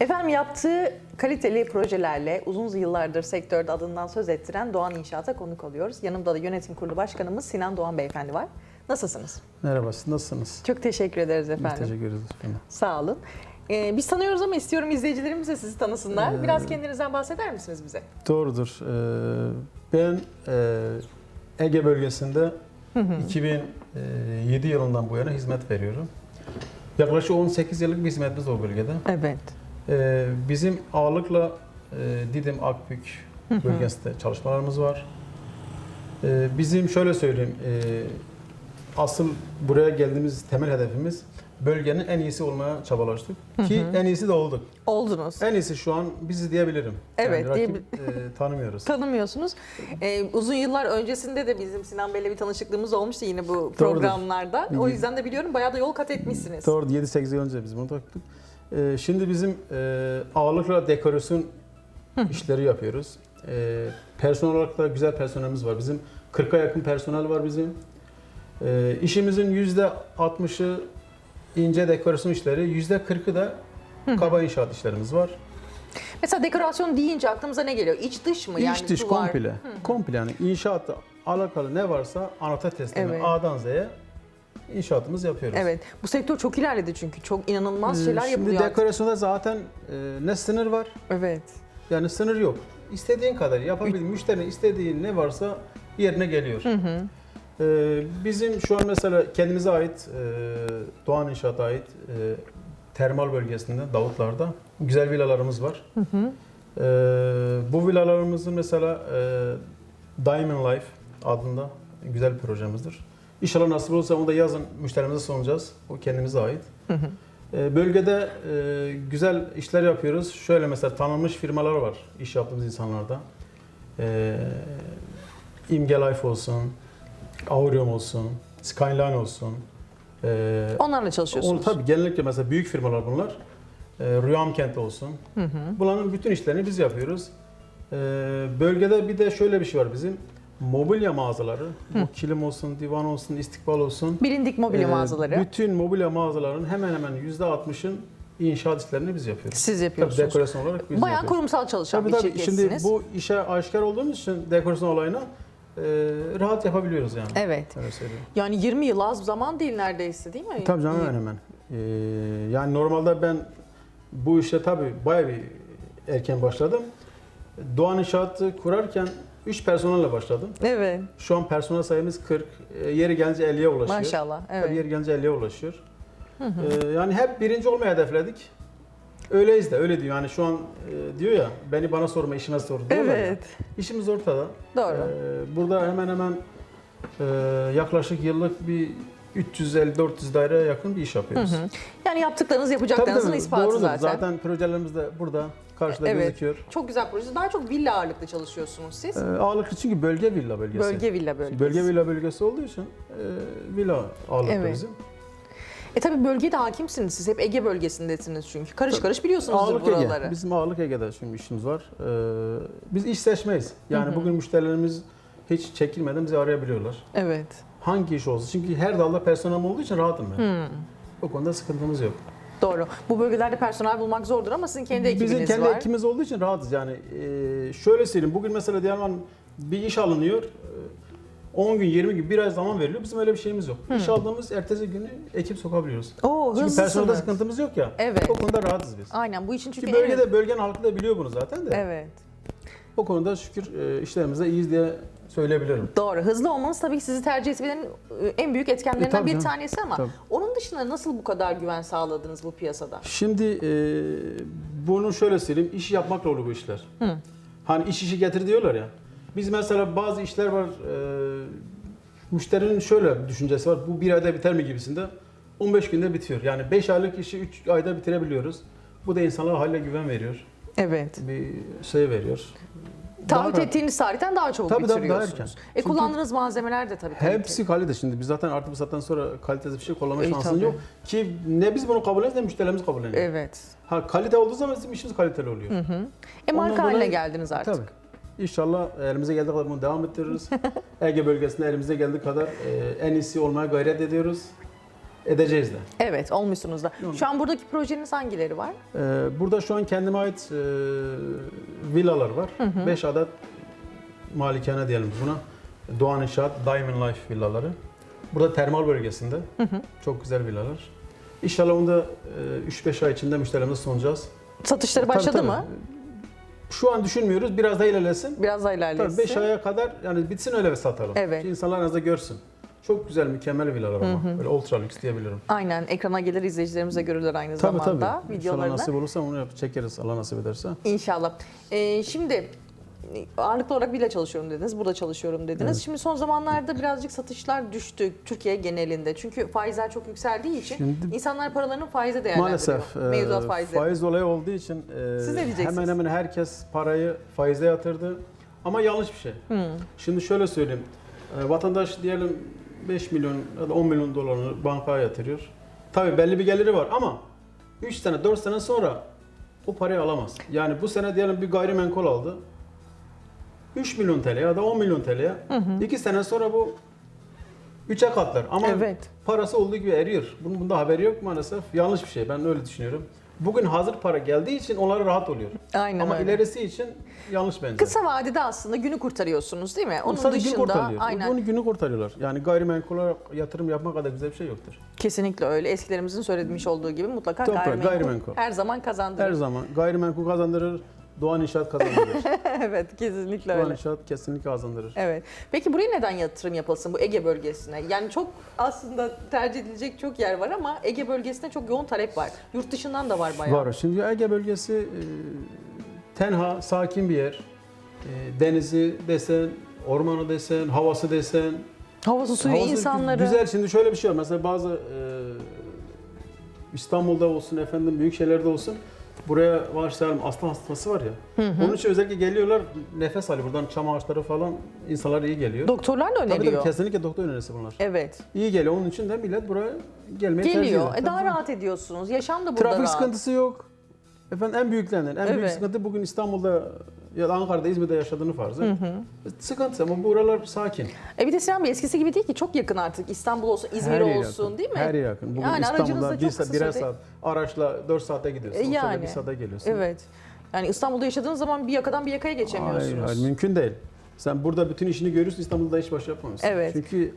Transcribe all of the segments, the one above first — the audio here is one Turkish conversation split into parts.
Efendim yaptığı kaliteli projelerle uzun yıllardır sektörde adından söz ettiren Doğan İnşaat'a konuk oluyoruz. Yanımda da yönetim kurulu başkanımız Sinan Doğan Beyefendi var. Nasılsınız? Merhaba, nasılsınız? Çok teşekkür ederiz Biz efendim. teşekkür ederiz efendim. Sağ olun. Ee, biz tanıyoruz ama istiyorum izleyicilerimiz de sizi tanısınlar. Ee, Biraz kendinizden bahseder misiniz bize? Doğrudur. Ee, Ben e, Ege bölgesinde 2007 yılından bu yana hizmet veriyorum. Yaklaşık 18 yıllık bir hizmetimiz o bölgede. Evet. Ee, Bizim ağırlıkla e, Didim, Akbük bölgesinde çalışmalarımız var. Ee, Bizim şöyle söyleyeyim, e, asıl buraya geldiğimiz temel hedefimiz bölgenin en iyisi olmaya çabalaştık. Ki en iyisi de olduk. Oldunuz. En iyisi şu an bizi diyebilirim. Evet, Yani rakip, e, tanımıyoruz. Tanımıyorsunuz. Ee, uzun yıllar öncesinde de bizim Sinan Bey'le bir tanışıklığımız olmuştu yine bu programlarda. O yüzden de biliyorum bayağı da yol kat etmişsiniz. Doğru 7-8 yıl önce biz bunu taktık. E, şimdi bizim e, ağırlıkla dekorasyon işleri yapıyoruz. E, personel olarak da güzel personelimiz var. Bizim 40'a yakın personel var bizim. E, işimizin %60'ı ince dekorasyon işleri, %40'ı da kaba inşaat işlerimiz var. Mesela dekorasyon deyince aklımıza ne geliyor? İç dış mı? İç dış duvar- komple. Komple yani inşaatla alakalı ne varsa anahtar teslimi Evet. A'dan Z'ye inşaatımız yapıyoruz. Evet. Bu sektör çok ilerledi çünkü. Çok inanılmaz Ee, şeyler Şimdi yapılıyor. artık. dekorasyonda zaten e, ne sınır var Evet. yani sınır yok. İstediğin kadar yapabilir. Müşterinin istediği ne varsa yerine geliyor. Ee, bizim şu an mesela kendimize ait e, Doğan İnşaat'a ait e, termal bölgesinde Davutlar'da güzel villalarımız var. Ee, bu villalarımızın mesela e, Diamond Life adında güzel bir projemizdir. İnşallah nasip olursa onu da yazın müşterimize sunacağız. O kendimize ait. Ee, Bölgede e, güzel işler yapıyoruz. Şöyle mesela tanınmış firmalar var iş yaptığımız insanlarda. Ee, İmge Life olsun, Aurium olsun, Skyline olsun. Ee, Onlarla onu çalışıyorsunuz. tabii genellikle mesela büyük firmalar bunlar. Ee, Rüyam Kent olsun. Bunların bütün işlerini biz yapıyoruz. Ee, bölgede bir de şöyle bir şey var bizim. Mobilya mağazaları, bu kilim olsun, divan olsun, istikbal olsun. Bilindik mobilya Ee, mağazaları. Bütün mobilya mağazalarının hemen hemen %60'ın inşaat işlerini biz yapıyoruz. Siz Tabii yapıyorsunuz. dekorasyon olarak biz Bayağı yapıyoruz. kurumsal çalışan Tabii bir tabii. Şimdi şirketsiniz. bu işe aşikar olduğumuz için dekorasyon olayına e, rahat yapabiliyoruz yani. Evet. Yani 20 yıl az zaman değil neredeyse değil mi? Tabii canım hemen hemen. Ee, yani normalde ben bu işe tabii bayağı bir erken başladım. Doğan İnşaat'ı kurarken 3 personelle başladım. Evet. Şu an personel sayımız 40. Ee, yeri gelince 50'ye ulaşıyor. Maşallah. Tabii Evet. yeri gelince 50'ye ulaşıyor. Ee, yani hep birinci olmayı hedefledik. Öyleyiz de öyle diyor. Yani şu an e, diyor ya beni bana sorma işime sor diyorlar ya. Evet. İşimiz ortada. Doğru. Ee, burada hemen hemen e, yaklaşık yıllık bir 350-400 daireye yakın bir iş yapıyoruz. Hı hı. Yani yaptıklarınız yapacaklarınızın ispatı doğrudur. zaten. zaten. projelerimiz de burada karşıda Evet. gözüküyor. Çok güzel proje. Daha çok villa ağırlıklı çalışıyorsunuz siz. Ee, ağırlıklı çünkü bölge villa bölgesi. Bölge villa bölgesi. Bölge villa bölgesi olduğu için e, villa ağırlıklı Evet. bizim. E tabii bölgeye de hakimsiniz siz. Hep Ege bölgesindesiniz çünkü. Karış karış biliyorsunuzdur Ağırlık buraları. Ege. Bizim ağırlık Ege'de şimdi işimiz var. Ee, biz iş seçmeyiz. Yani bugün müşterilerimiz hiç çekilmeden bizi arayabiliyorlar. Evet. Hangi iş olsun? Çünkü her dalda personel olduğu için rahatım ben. Hmm. O konuda sıkıntımız yok. Doğru. Bu bölgelerde personel bulmak zordur ama sizin kendi ekibiniz Bizim kendi var. ekibimiz olduğu için rahatız. Yani e, şöyle söyleyeyim. Bugün mesela diyelim bir iş alınıyor. e, 10 gün, 20 gün, bir ay zaman veriliyor. Bizim öyle bir şeyimiz yok. İş aldığımız ertesi günü ekip sokabiliyoruz. Oo, Çünkü personelde sıkıntımız yok ya. Evet. O konuda rahatız biz. Aynen bu için çünkü en- bölgede bölgenin halkı da biliyor bunu zaten de. Evet. O konuda şükür e, işlerimizde iyiyiz diye söyleyebilirim. Doğru. Hızlı olmanız tabii ki sizi tercih etmenin e, en büyük etkenlerinden E, tabii bir canım. tanesi ama Tabii. onun dışında nasıl bu kadar güven sağladınız bu piyasada? Şimdi e, bunu şöyle söyleyeyim. İş yapmakla olur bu işler. Hani iş işi getir diyorlar ya. Biz mesela bazı işler var. E, müşterinin şöyle bir düşüncesi var. Bu bir ayda biter mi gibisinde. 15 günde bitiyor. Yani 5 aylık işi 3 ayda bitirebiliyoruz. Bu da insanlara hale güven veriyor. Evet. Bir şey veriyor. Taahhüt ettiğiniz tarihten daha çabuk Tabii, tabii, daha bitiriyorsunuz. erken. E Çünkü kullandığınız malzemeler de tabii kaliteli. Hepsi kalite şimdi. Biz zaten artık bu saatten sonra kalitesiz bir şey kullanma şansın tabii. yok. Ki ne biz bunu kabul ediyoruz ne müşterilerimiz kabul ediyor. Evet. Ha kalite olduğu zaman bizim işimiz kaliteli oluyor. E marka Ondan haline dolayı- geldiniz artık. Tabii. İnşallah elimize geldiği kadar bunu devam ettiririz. Ege bölgesinde elimize geldiği kadar e, en iyisi olmaya gayret ediyoruz. Edeceğiz de. Evet, olmuşsunuz da. Şu an buradaki projeniz hangileri var? Ee, burada şu an kendime ait e, villalar var. 5 adet malikane diyelim buna. Doğan İnşaat Diamond Life villaları. Burada termal bölgesinde. Çok güzel villalar. İnşallah onu da e, 3-5 ay içinde müşterimize sunacağız. Satışları Tabii, başladı tabii. mı? Şu an düşünmüyoruz. Biraz da ilerlesin. Biraz daha Tabii ilerlesin. 5 aya kadar yani bitsin öyle bir satalım. Evet. Ki insanlar en azından görsün. Çok güzel, mükemmel villalar ama. Böyle ultra lüks diyebilirim. Aynen, ekrana gelir izleyicilerimiz de görürler aynı Tabii zamanda tabii. İnşallah videolarını. nasip olursa onu yap- çekeriz Allah nasip ederse. İnşallah. Ee, şimdi ağırlıklı olarak villa çalışıyorum dediniz, burada çalışıyorum dediniz. Şimdi son zamanlarda birazcık satışlar düştü Türkiye genelinde. Çünkü faizler çok yükseldiği için Şimdi insanlar paralarını faize değerlendiriyor. Maalesef e, Mevduat faizleri. faiz olayı olduğu için e, Siz ne diyeceksiniz? hemen hemen herkes parayı faize yatırdı. Ama yanlış bir şey. Şimdi şöyle söyleyeyim. E, vatandaş diyelim 5 milyon ya da 10 milyon dolarını bankaya yatırıyor. Tabii belli bir geliri var ama 3 sene 4 sene sonra o parayı alamaz. Yani bu sene diyelim bir gayrimenkul aldı. 3 milyon TL ya da 10 milyon TL'ye 2 sene sonra bu 3'e katlar. Ama Evet. parası olduğu gibi eriyor. Bunun bunda haberi yok maalesef. Yanlış bir şey. Ben öyle düşünüyorum. Bugün hazır para geldiği için onlara rahat oluyor. Aynen Ama öyle. ilerisi için yanlış bence. Kısa vadede aslında günü kurtarıyorsunuz değil mi? Onun Sadece günü dışında kurtarıyor. aynen Bunu günü kurtarıyorlar. Yani gayrimenkul olarak yatırım yapmak kadar güzel bir şey yoktur. kesinlikle öyle. Eskilerimizin söylemiş olduğu gibi mutlaka Toprak, gayrimenkul, gayrimenkul. her zaman kazandırır. Her zaman gayrimenkul kazandırır, Doğan İnşaat kazandırır. evet, kesinlikle Doğan öyle. İnşaat kesinlikle kazandırır. Evet. Peki buraya neden yatırım yapılsın bu Ege bölgesine? Yani çok aslında tercih edilecek çok yer var ama Ege bölgesine çok yoğun talep var. Yurt dışından da var bayağı. Var. Şimdi Ege bölgesi e, tenha, sakin bir yer. E, denizi desen, ormanı desen, havası desen, Havası suyu Havası insanları. Güzel. Şimdi şöyle bir şey var. Mesela bazı e, İstanbul'da olsun, efendim büyük şehirlerde olsun buraya varsayalım aslan hastası var ya. Onun için özellikle geliyorlar nefes alıyor. Buradan çam ağaçları falan insanlara iyi geliyor. Doktorlar da tabii öneriyor. tabii kesinlikle doktor önerisi bunlar. Evet. İyi geliyor. Onun için de millet buraya gelmeyi tercih Geliyor. ediyor. E, daha Tabii. rahat ediyorsunuz. Yaşam da burada Trafik rahat. sıkıntısı yok. Efendim en büyüklerinden. En büyük Evet. sıkıntı bugün İstanbul'da ya da Ankara'da, İzmir'de yaşadığını farz et. Sıkıntı ama buralar sakin. E bir de Sinan Bey eskisi gibi değil ki. Çok yakın artık. İstanbul olsun, İzmir Her yer olsun yakın. değil mi? Her yer yakın. Bugün Yani aracınızla İstanbul'da çok bir saat, birer saat, araçla 4 saate gidiyorsun. E, Yani. bir saate geliyorsun. Evet. Yani İstanbul'da yaşadığınız zaman bir yakadan bir yakaya geçemiyorsunuz. Hayır, hayır, mümkün değil. Sen burada bütün işini görüyorsun, İstanbul'da iş başı yapamıyorsun. Evet. Çünkü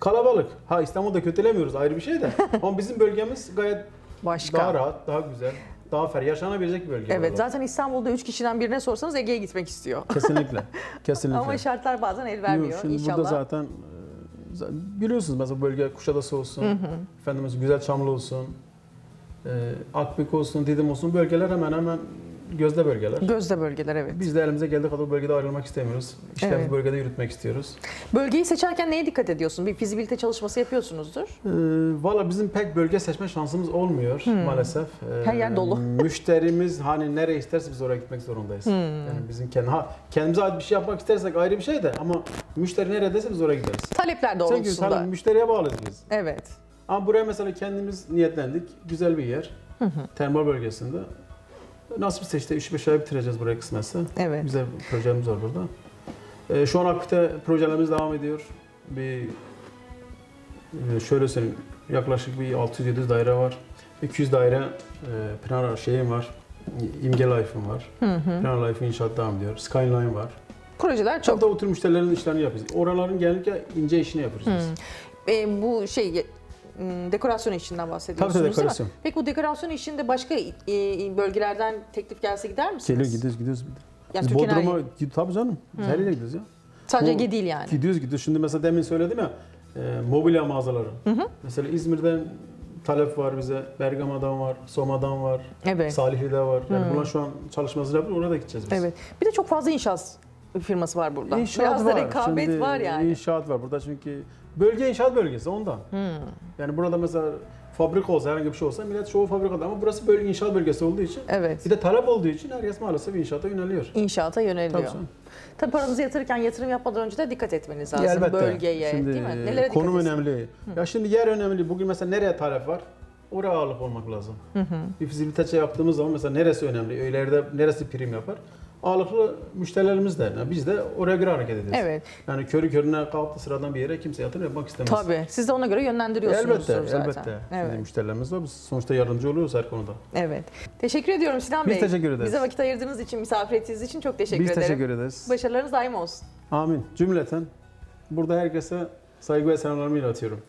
kalabalık. Ha İstanbul'da kötülemiyoruz ayrı bir şey de. Ama bizim bölgemiz gayet Başka. daha rahat, daha güzel, daha fer, yaşanabilecek bir bölge. Evet zaten İstanbul'da 3 kişiden birine sorsanız Ege'ye gitmek istiyor. Kesinlikle. Kesinlikle. Ama şartlar bazen el vermiyor Yok, Şimdi inşallah. burada zaten e, biliyorsunuz mesela bölge Kuşadası olsun, efendimiz Güzel Çamlı olsun, e, Akbük olsun, Didim olsun bölgeler hemen hemen gözde bölgeler. Gözde bölgeler evet. Biz de elimize geldiği kadar bölgede ayrılmak istemiyoruz. İşlerimizi Evet. bölgede yürütmek istiyoruz. Bölgeyi seçerken neye dikkat ediyorsun? Bir fizibilite çalışması yapıyorsunuzuz. Ee, Valla bizim pek bölge seçme şansımız olmuyor maalesef. Ee, Her yer dolu. Müşterimiz hani nereye isterse biz oraya gitmek zorundayız. Hmm. Yani bizim kendi ha kendimize ait bir şey yapmak istersek ayrı bir şey de ama müşteri neredeyse biz oraya gideriz. Talepler Çünkü doğrultusunda. hani müşteriye bağlıyız biz. Evet. Ama buraya mesela kendimiz niyetlendik. Güzel bir yer. Termal bölgesinde. Nasipse işte 3-5 ay bitireceğiz burayı kısmetse. Evet. Bir projemiz var burada. Ee, şu an aktifte projelerimiz devam ediyor. Bir e, şöyle söyleyeyim yaklaşık bir 600-700 daire var. 200 daire e, Pınar şeyim var. İmge Life'ım var. Pınar Life inşaat devam ediyor. Skyline var. Projeler Çok da otur müşterilerin işlerini yapıyoruz. Oraların genellikle ince işini yapıyoruz biz. E, bu şey dekorasyon işinden bahsediyorsunuz Tabii tabii değil mi? dekorasyon. Peki bu dekorasyon işinde başka e, bölgelerden teklif gelse gider misiniz? Geliyor gidiyoruz gidiyoruz. Yani Biz Türkiye'nin Bodrum'a tabii canım. Biz her yere gidiyoruz ya. Sadece Bu- Ege değil yani. Gidiyoruz gidiyoruz. Şimdi mesela demin söyledim ya e, mobilya mağazaları. Mesela İzmir'den talep var bize. Bergama'dan var, Soma'dan var, Evet. Salihli'de var. Yani bunlar şu an çalışmasını yapıyor. Oraya da gideceğiz biz. Evet. Bir de çok fazla inşaat firması var burada. İnşaat Biraz var. da rekabet Şimdi var yani. İnşaat var burada çünkü bölge inşaat bölgesi ondan. Hmm. Yani burada mesela fabrika olsa herhangi bir şey olsa millet çoğu fabrikada ama burası bölge inşaat bölgesi olduğu için Evet. bir de talep olduğu için herkes maalesef inşaata yöneliyor. İnşaata yöneliyor. Tabii Tabii, paranızı yatırırken yatırım yapmadan önce de dikkat etmeniz lazım. Elbette. Bölgeye Şimdi değil mi? Nelere dikkat konum etsin? önemli. Ya şimdi yer önemli. Bugün mesela nereye talep var? Oraya ağırlık olmak lazım. Bir fizibilite yaptığımız zaman mesela neresi önemli? Öylerde neresi prim yapar? Ağırlıklı müşterilerimiz de. Yani biz de oraya göre hareket ediyoruz. Evet. Yani körü körüne kalktı sıradan bir yere kimse yatırım yapmak istemez. Tabii. Siz de ona göre yönlendiriyorsunuzdur Elbette, zaten. elbette. Evet. Şimdi müşterilerimiz var. Biz sonuçta yardımcı oluyoruz her konuda. Evet. Teşekkür ediyorum Sinan Biz Bey. teşekkür ederiz. Bize vakit ayırdığınız için, misafir ettiğiniz için çok teşekkür Biz ederim. teşekkür ederiz. Başarılarınız daim olsun. Amin. Cümleten burada herkese saygı ve selamlarımı iletiyorum.